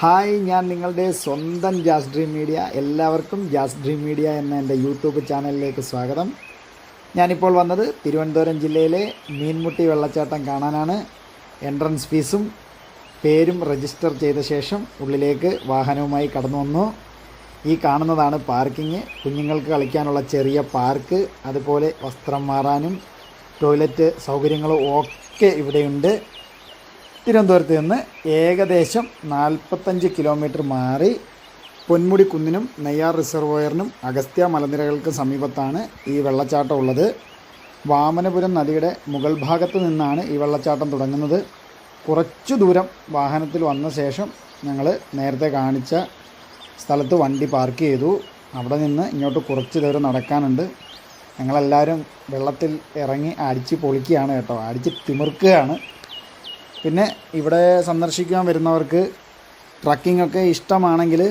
Hi ഞാൻ നിങ്ങളുടെ സ്വന്തം ജാസ് ഡ്രീം മീഡിയ എല്ലാവർക്കും ജാസ് ഡ്രീം മീഡിയ എന്ന എന്റെ യൂട്യൂബ് ചാനലിലേക്ക് സ്വാഗതം. ഞാനിപ്പോൾ വന്നത് തിരുവനന്തപുരം ജില്ലയിലെ മീൻമുട്ടി വെള്ളച്ചാട്ടം കാണാനാണ്. എൻട്രൻസ് ഫീസും പേരും രജിസ്റ്റർ ചെയ്ത ശേഷം ഉള്ളിലേക്ക് വാഹനവുമായി കടന്നു വന്നു. ഈ കാണുന്നതാണ് പാർക്കിംഗ് കുഞ്ഞുങ്ങൾക്ക് കളിക്കാനുള്ള ചെറിയ പാർക്ക് അതുപോലെ വസ്ത്രം മാറാനും ടോയ്ലറ്റ് സൗകര്യങ്ങളും ഒക്കെ ഇവിടെയുണ്ട്. തിരുവനന്തപുരത്ത് നിന്ന് ഏകദേശം നാൽപ്പത്തഞ്ച് കിലോമീറ്റർ മാറി പൊന്മുടി കുന്നിനും നെയ്യാർ റിസർവോയറിനും അഗസ്ത്യ മലനിരകൾക്ക് സമീപത്താണ് ഈ വെള്ളച്ചാട്ടം ഉള്ളത്. വാമനപുരം നദിയുടെ മുകൾ ഭാഗത്ത് നിന്നാണ് ഈ വെള്ളച്ചാട്ടം തുടങ്ങുന്നത്. കുറച്ചു ദൂരം വാഹനത്തിൽ വന്ന ശേഷം ഞങ്ങൾ നേരത്തെ കാണിച്ച സ്ഥലത്ത് വണ്ടി പാർക്ക് ചെയ്തു. അവിടെ നിന്ന് ഇങ്ങോട്ട് കുറച്ച് ദൂരം നടക്കാനുണ്ട്. ഞങ്ങളെല്ലാവരും വെള്ളത്തിൽ ഇറങ്ങി അടിച്ച് പൊളിക്കുകയാണ് കേട്ടോ. അടിച്ച് തിമിർക്കുകയാണ്. പിന്നെ ഇവിടെ സന്ദർശിക്കാൻ വരുന്നവർക്ക് ട്രക്കിംഗ് ഒക്കെ ഇഷ്ടമാണെങ്കിൽ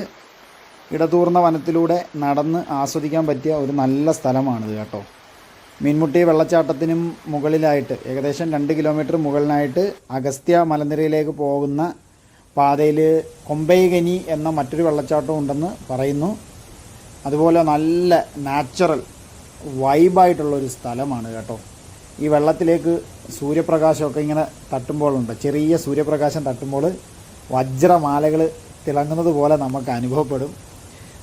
ഇടതൂർന്ന വനത്തിലൂടെ നടന്ന് ആസ്വദിക്കാൻ പറ്റിയ ഒരു നല്ല സ്ഥലമാണിത് കേട്ടോ. മീൻമുട്ടി വെള്ളച്ചാട്ടത്തിനും മുകളിലായിട്ട് ഏകദേശം രണ്ട് കിലോമീറ്റർ മുകളിലായിട്ട് അഗസ്ത്യ മലനിരയിലേക്ക് പോകുന്ന പാതയിൽ കൊമ്പൈകനി എന്ന മറ്റൊരു വെള്ളച്ചാട്ടം ഉണ്ടെന്ന് പറയുന്നു. അതുപോലെ നല്ല നാച്ചുറൽ വൈബായിട്ടുള്ളൊരു സ്ഥലമാണ് കേട്ടോ. ഈ വെള്ളത്തിലേക്ക് സൂര്യപ്രകാശമൊക്കെ ഇങ്ങനെ തട്ടുമ്പോഴുണ്ട്. ചെറിയ സൂര്യപ്രകാശം തട്ടുമ്പോൾ വജ്രമാലകൾ തിളങ്ങുന്നത് പോലെ നമുക്ക് അനുഭവപ്പെടും.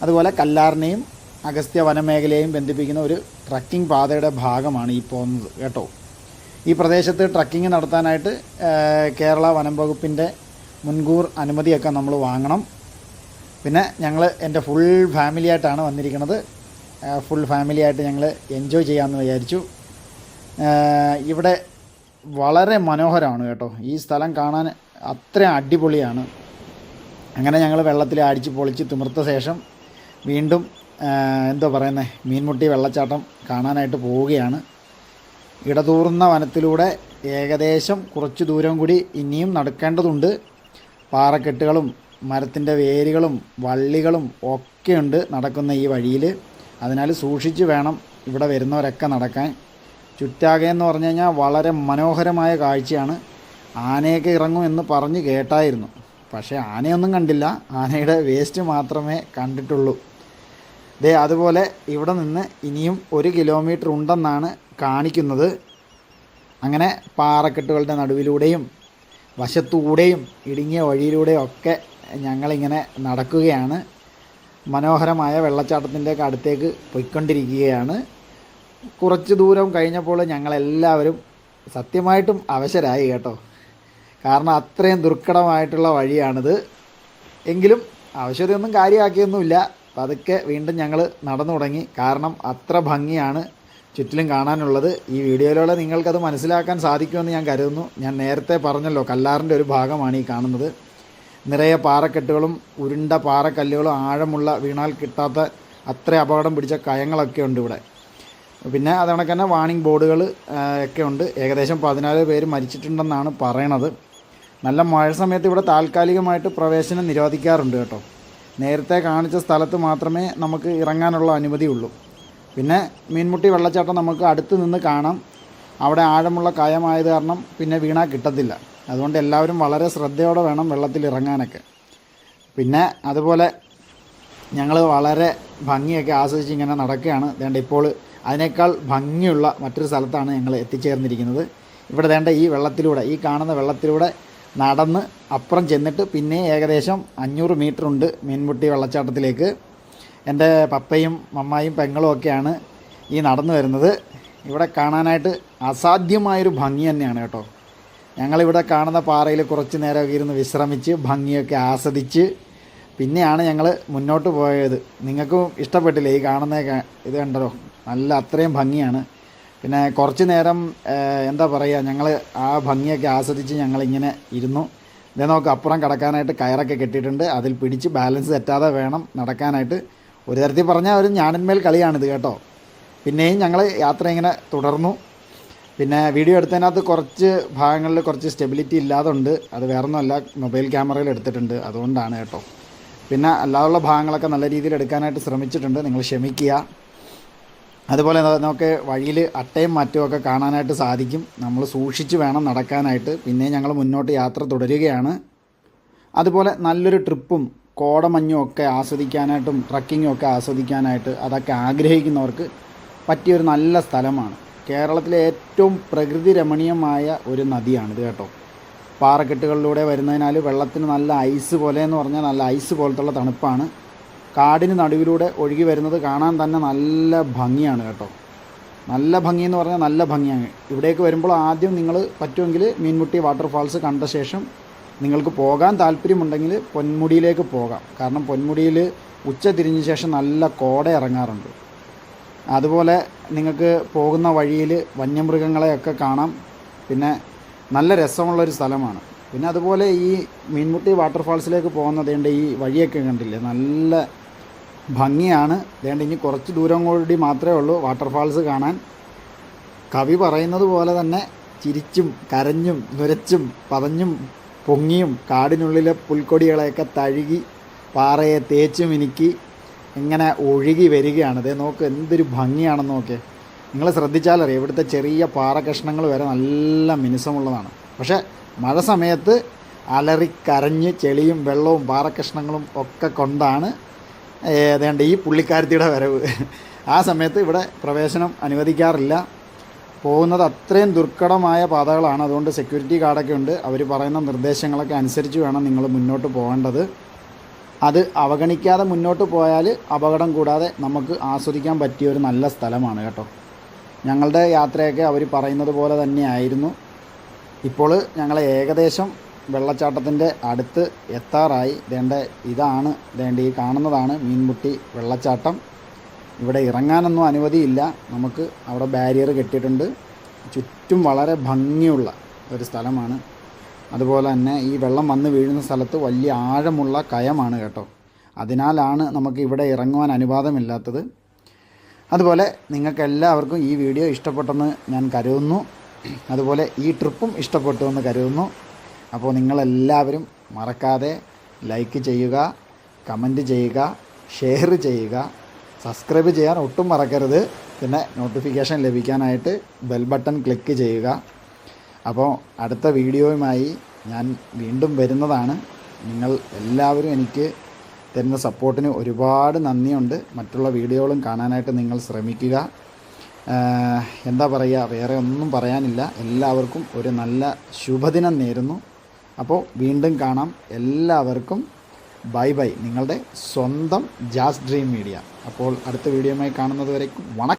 അതുപോലെ കല്ലാറിനെയും അഗസ്ത്യ വനമേഖലയെയും ബന്ധിപ്പിക്കുന്ന ഒരു ട്രക്കിംഗ് പാതയുടെ ഭാഗമാണ് ഈ പോകുന്നത് കേട്ടോ. ഈ പ്രദേശത്ത് ട്രക്കിംഗ് നടത്താനായിട്ട് കേരള വനം വകുപ്പിന്റെ മുൻകൂർ അനുമതിയൊക്കെ നമ്മൾ വാങ്ങണം. പിന്നെ ഞങ്ങൾ എന്റെ ഫുൾ ഫാമിലിയായിട്ടാണ് വന്നിരിക്കുന്നത്. ഫുൾ ഫാമിലിയായിട്ട് ഞങ്ങൾ എൻജോയ് ചെയ്യാമെന്ന് വിചാരിച്ചു. ഇവിടെ വളരെ മനോഹരമാണ് കേട്ടോ. ഈ സ്ഥലം കാണാൻ അത്ര അടിപൊളിയാണ്. അങ്ങനെ ഞങ്ങൾ വെള്ളത്തിൽ അടിച്ച് പൊളിച്ച് തിമിർത്ത ശേഷം വീണ്ടും എന്താ പറയുന്നത് മീൻമുട്ടി വെള്ളച്ചാട്ടം കാണാനായിട്ട് പോവുകയാണ്. ഇടതൂർന്ന വനത്തിലൂടെ ഏകദേശം കുറച്ച് ദൂരം കൂടി ഇനിയും നടക്കേണ്ടതുണ്ട്. പാറക്കെട്ടുകളും മരത്തിന്റെ വേരുകളും വള്ളികളും ഒക്കെയുണ്ട് നടക്കുന്ന ഈ വഴിയിൽ അതിനാൽ സൂക്ഷിച്ച് വേണം ഇവിടെ വരുന്നവരൊക്കെ നടക്കാൻ. ചുറ്റാകെ എന്ന് പറഞ്ഞു കഴിഞ്ഞാൽ വളരെ മനോഹരമായ കാഴ്ചയാണ്. ആനയൊക്കെ ഇറങ്ങും എന്ന് പറഞ്ഞ് കേട്ടായിരുന്നു. പക്ഷേ ആനയൊന്നും കണ്ടില്ല. ആനയുടെ വേസ്റ്റ് മാത്രമേ കണ്ടിട്ടുള്ളൂ. ദേ അതുപോലെ ഇവിടെ നിന്ന് ഇനിയും ഒരു കിലോമീറ്റർ ഉണ്ടെന്നാണ് കാണിക്കുന്നത്. അങ്ങനെ പാറക്കെട്ടുകളുടെ നടുവിലൂടെയും വശത്തൂടെയും ഇടുങ്ങിയ വഴിയിലൂടെയും ഒക്കെ ഞങ്ങളിങ്ങനെ നടക്കുകയാണ്. മനോഹരമായ വെള്ളച്ചാട്ടത്തിന്റെ അടുത്തേക്ക് പോയിക്കൊണ്ടിരിക്കുകയാണ്. കുറച്ച് ദൂരം കഴിഞ്ഞപ്പോൾ ഞങ്ങളെല്ലാവരും സത്യമായിട്ടും അവശരായി കേട്ടോ. കാരണം അത്രയും ദുർഘടമായിട്ടുള്ള വഴിയാണിത്. എങ്കിലും അവശതയൊന്നും കാര്യമാക്കിയൊന്നുമില്ല. പതുക്കെ വീണ്ടും ഞങ്ങൾ നടന്നു തുടങ്ങി. കാരണം അത്ര ഭംഗിയാണ് ചുറ്റിലും കാണാനുള്ളത്. ഈ വീഡിയോയിലൂടെ നിങ്ങൾക്കത് മനസ്സിലാക്കാൻ സാധിക്കുമെന്ന് ഞാൻ കരുതുന്നു. ഞാൻ നേരത്തെ പറഞ്ഞല്ലോ കല്ലാറിന്റെ ഒരു ഭാഗമാണ് ഈ കാണുന്നത്. നിറയെ പാറക്കെട്ടുകളും ഉരുണ്ട പാറക്കല്ലുകളും ആഴമുള്ള വീണാൽ കിട്ടാത്ത അത്ര അപകടം പിടിച്ച കയങ്ങളൊക്കെ ഉണ്ട് ഇവിടെ. പിന്നെ അത് കണക്ക് തന്നെ വാണിംഗ് ബോർഡുകൾ ഒക്കെ ഉണ്ട്. ഏകദേശം പതിനാല് പേര് മരിച്ചിട്ടുണ്ടെന്നാണ് പറയണത്. നല്ല മഴ സമയത്ത് ഇവിടെ താൽക്കാലികമായിട്ട് പ്രവേശനം നിരോധിക്കാറുണ്ട് കേട്ടോ. നേരത്തെ കാണിച്ച സ്ഥലത്ത് മാത്രമേ നമുക്ക് ഇറങ്ങാനുള്ള അനുമതിയുള്ളൂ. പിന്നെ മീൻമുട്ടി വെള്ളച്ചാട്ടം നമുക്ക് അടുത്ത് നിന്ന് കാണാം. അവിടെ ആഴമുള്ള കായമായത് കാരണം പിന്നെ വീണാൽ കിട്ടത്തില്ല. അതുകൊണ്ട് എല്ലാവരും വളരെ ശ്രദ്ധയോടെ വേണം വെള്ളത്തിൽ ഇറങ്ങാനൊക്കെ. പിന്നെ അതുപോലെ ഞങ്ങൾ വളരെ ഭംഗിയൊക്കെ ആസ്വദിച്ച് ഇങ്ങനെ നടക്കുകയാണ്. വേണ്ട ഇപ്പോൾ അതിനേക്കാൾ ഭംഗിയുള്ള മറ്റൊരു സ്ഥലത്താണ് ഞങ്ങൾ എത്തിച്ചേർന്നിരിക്കുന്നത്. ഇവിടെ വേണ്ട ഈ വെള്ളത്തിലൂടെ ഈ കാണുന്ന വെള്ളത്തിലൂടെ നടന്ന് അപ്പുറം ചെന്നിട്ട് പിന്നെ ഏകദേശം അഞ്ഞൂറ് മീറ്റർ ഉണ്ട് മീൻമുട്ടി വെള്ളച്ചാട്ടത്തിലേക്ക്. എന്റെ പപ്പയും മമ്മായും പെങ്ങളും ഒക്കെയാണ് ഈ നടന്നു വരുന്നത്. ഇവിടെ കാണാനായിട്ട് അസാധ്യമായൊരു ഭംഗി തന്നെയാണ് കേട്ടോ. ഞങ്ങളിവിടെ കാണുന്ന പാറയിൽ കുറച്ച് നേരമൊക്കെ ഇരുന്ന് വിശ്രമിച്ച് ഭംഗിയൊക്കെ ആസ്വദിച്ച് പിന്നെയാണ് ഞങ്ങൾ മുന്നോട്ട് പോയത്. നിങ്ങൾക്കും ഇഷ്ടപ്പെട്ടില്ലേ ഈ കാണുന്ന ഇത് കണ്ടല്ലോ നല്ല അത്രയും ഭംഗിയാണ്. പിന്നെ കുറച്ച് നേരം എന്താ പറയുക ഞങ്ങൾ ആ ഭംഗിയൊക്കെ ആസ്വദിച്ച് ഞങ്ങളിങ്ങനെ ഇരുന്നു. ഇതേ നോക്ക് അപ്പുറം കിടക്കാനായിട്ട് കയറൊക്കെ കെട്ടിയിട്ടുണ്ട്. അതിൽ പിടിച്ച് ബാലൻസ് തെറ്റാതെ വേണം നടക്കാനായിട്ട്. ഒരു തരത്തിൽ പറഞ്ഞാൽ ഒരു ഞാനന്മേൽ കളിയാണിത് കേട്ടോ. പിന്നെയും ഞങ്ങൾ യാത്ര ഇങ്ങനെ തുടർന്നു. പിന്നെ വീഡിയോ എടുത്തതിനകത്ത് കുറച്ച് ഭാഗങ്ങളിൽ കുറച്ച് സ്റ്റെബിലിറ്റി ഇല്ലാതുണ്ട്. അത് വേറൊന്നുമല്ല മൊബൈൽ ക്യാമറയിൽ എടുത്തിട്ടുണ്ട്. അതുകൊണ്ടാണ് കേട്ടോ. പിന്നെ അല്ലാതുള്ള ഭാഗങ്ങളൊക്കെ നല്ല രീതിയിൽ എടുക്കാനായിട്ട് ശ്രമിച്ചിട്ടുണ്ട്. നിങ്ങൾ ക്ഷമിക്കുക. അതുപോലെ നമുക്ക് വഴിയിൽ അട്ടയും മറ്റുമൊക്കെ കാണാനായിട്ട് സാധിക്കും. നമ്മൾ സൂക്ഷിച്ച് വേണം നടക്കാനായിട്ട്. പിന്നെ ഞങ്ങൾ മുന്നോട്ട് യാത്ര തുടരുകയാണ്. അതുപോലെ നല്ലൊരു ട്രിപ്പും കോടമഞ്ഞും ഒക്കെ ആസ്വദിക്കാനായിട്ടും ട്രക്കിങ്ങും ഒക്കെ ആസ്വദിക്കാനായിട്ട് അതൊക്കെ ആഗ്രഹിക്കുന്നവർക്ക് പറ്റിയൊരു നല്ല സ്ഥലമാണ്. കേരളത്തിലെ ഏറ്റവും പ്രകൃതി രമണീയമായ ഒരു നദിയാണിത് കേട്ടോ. പാറക്കെട്ടുകളിലൂടെ വരുന്നതിനാൽ വെള്ളത്തിന് നല്ല ഐസ് പോലെ എന്ന് പറഞ്ഞാൽ നല്ല ഐസ് പോലത്തുള്ള തണുപ്പാണ്. കാടിന് നടുവിലൂടെ ഒഴുകി വരുന്നത് കാണാൻ തന്നെ നല്ല ഭംഗിയാണ് കേട്ടോ. നല്ല ഭംഗി എന്ന് പറഞ്ഞാൽ നല്ല ഭംഗിയാണ്. ഇവിടേക്ക് വരുമ്പോൾ ആദ്യം നിങ്ങൾ പറ്റുമെങ്കിൽ മീൻമുട്ടി വാട്ടർഫാൾസ് കണ്ട ശേഷം നിങ്ങൾക്ക് പോകാൻ താല്പര്യമുണ്ടെങ്കിൽ പൊന്മുടിയിലേക്ക് പോകാം. കാരണം പൊന്മുടിയിൽ ഉച്ച തിരിഞ്ഞ ശേഷം നല്ല കോട ഇറങ്ങാറുണ്ട്. അതുപോലെ നിങ്ങൾക്ക് പോകുന്ന വഴിയിൽ വന്യമൃഗങ്ങളെയൊക്കെ കാണാം. പിന്നെ നല്ല രസമുള്ളൊരു സ്ഥലമാണ്. പിന്നെ അതുപോലെ ഈ മീൻമുട്ടി വാട്ടർഫാൾസിലേക്ക് പോകുന്നതേണ്ട ഈ വഴിയൊക്കെ കണ്ടില്ലേ? നല്ല ഭംഗിയാണ്. വേണ്ട ഇനി കുറച്ച് ദൂരം കൂടി മാത്രമേ ഉള്ളൂ വാട്ടർഫാൾസ് കാണാൻ. കവി പറയുന്നത് പോലെ തന്നെ ചിരിച്ചും കരഞ്ഞും നുരച്ചും പതഞ്ഞും പൊങ്ങിയും കാടിനുള്ളിലെ പുൽക്കൊടികളെയൊക്കെ തഴുകി പാറയെ തേച്ചും എനിക്ക് ഇങ്ങനെ ഒഴുകി വരികയാണ്. ദേ നോക്ക് എന്തൊരു ഭംഗിയാണെന്ന് നോക്കേ നിങ്ങൾ ശ്രദ്ധിച്ചാലറിയാം ഇവിടുത്തെ ചെറിയ പാറ കഷ്ണങ്ങൾ വരെ നല്ല മിനുസമുള്ളതാണ്. പക്ഷേ മഴ സമയത്ത് അലറി കരഞ്ഞ് ചെളിയും വെള്ളവും പാറക്കഷ്ണങ്ങളും ഒക്കെ കൊണ്ടാണ് ഏതാണ്ട് ഈ പുള്ളിക്കാരത്തിയുടെ വരവ്. ആ സമയത്ത് ഇവിടെ പ്രവേശനം അനുവദിക്കാറില്ല. പോകുന്നത് അത്രയും ദുർഘടമായ പാതകളാണ്. അതുകൊണ്ട് സെക്യൂരിറ്റി ഗാർഡൊക്കെ ഉണ്ട്. അവർ പറയുന്ന നിർദ്ദേശങ്ങളൊക്കെ അനുസരിച്ച് വേണം നിങ്ങൾ മുന്നോട്ട് പോകേണ്ടത്. അത് അവഗണിക്കാതെ മുന്നോട്ട് പോയാൽ അപകടം കൂടാതെ നമുക്ക് ആസ്വദിക്കാൻ പറ്റിയ ഒരു നല്ല സ്ഥലമാണ് കേട്ടോ. ഞങ്ങളുടെ യാത്രയൊക്കെ അവർ പറയുന്നത് പോലെ തന്നെയായിരുന്നു. ഇപ്പോൾ ഞങ്ങൾ ഏകദേശം വെള്ളച്ചാട്ടത്തിന്റെ അടുത്ത് എത്താറായി. വേണ്ട ഇതാണ് വേണ്ട ഈ കാണുന്നതാണ് മീൻമുട്ടി വെള്ളച്ചാട്ടം. ഇവിടെ ഇറങ്ങാനൊന്നും അനുമതിയില്ല. നമുക്ക് അവിടെ ബാരിയർ കെട്ടിയിട്ടുണ്ട്. ചുറ്റും വളരെ ഭംഗിയുള്ള ഒരു സ്ഥലമാണ്. അതുപോലെ തന്നെ ഈ വെള്ളം വന്ന് വീഴുന്ന സ്ഥലത്ത് വലിയ ആഴമുള്ള കയമാണ് കേട്ടോ. അതിനാലാണ് നമുക്ക് ഇവിടെ ഇറങ്ങുവാൻ അനുവാദമില്ലാത്തത്. അതുപോലെ നിങ്ങൾക്ക് എല്ലാവർക്കും ഈ വീഡിയോ ഇഷ്ടപ്പെട്ടെന്ന് ഞാൻ കരുതുന്നു. അതുപോലെ ഈ ട്രിപ്പും ഇഷ്ടപ്പെട്ടു എന്ന് കരുതുന്നു. അപ്പോൾ നിങ്ങളെല്ലാവരും മറക്കാതെ ലൈക്ക് ചെയ്യുക കമന്റ് ചെയ്യുക ഷെയർ ചെയ്യുക സബ്സ്ക്രൈബ് ചെയ്യാൻ ഒട്ടും മറക്കരുത്. പിന്നെ നോട്ടിഫിക്കേഷൻ ലഭിക്കാനായിട്ട് ബെൽ ബട്ടൺ ക്ലിക്ക് ചെയ്യുക. അപ്പോൾ അടുത്ത വീഡിയോയുമായി ഞാൻ വീണ്ടും വരുന്നതാണ്. നിങ്ങൾ എല്ലാവരും എനിക്ക് തരുന്ന സപ്പോർട്ടിന് ഒരുപാട് നന്ദിയുണ്ട്. മറ്റുള്ള വീഡിയോകളും കാണാനായിട്ട് നിങ്ങൾ ശ്രമിക്കുക. എന്താ പറയുക? വേറെ ഒന്നും പറയാനില്ല. എല്ലാവർക്കും ഒരു നല്ല ശുഭദിനം നേരുന്നു. അപ്പോൾ വീണ്ടും കാണാം. എല്ലാവർക്കും ബൈ ബൈ. നിങ്ങളുടെ സ്വന്തം ജാസ് ഡ്രീം മീഡിയ. അപ്പോൾ അടുത്ത വീഡിയോയുമായി കാണുന്നത് വരെ വണക്കം.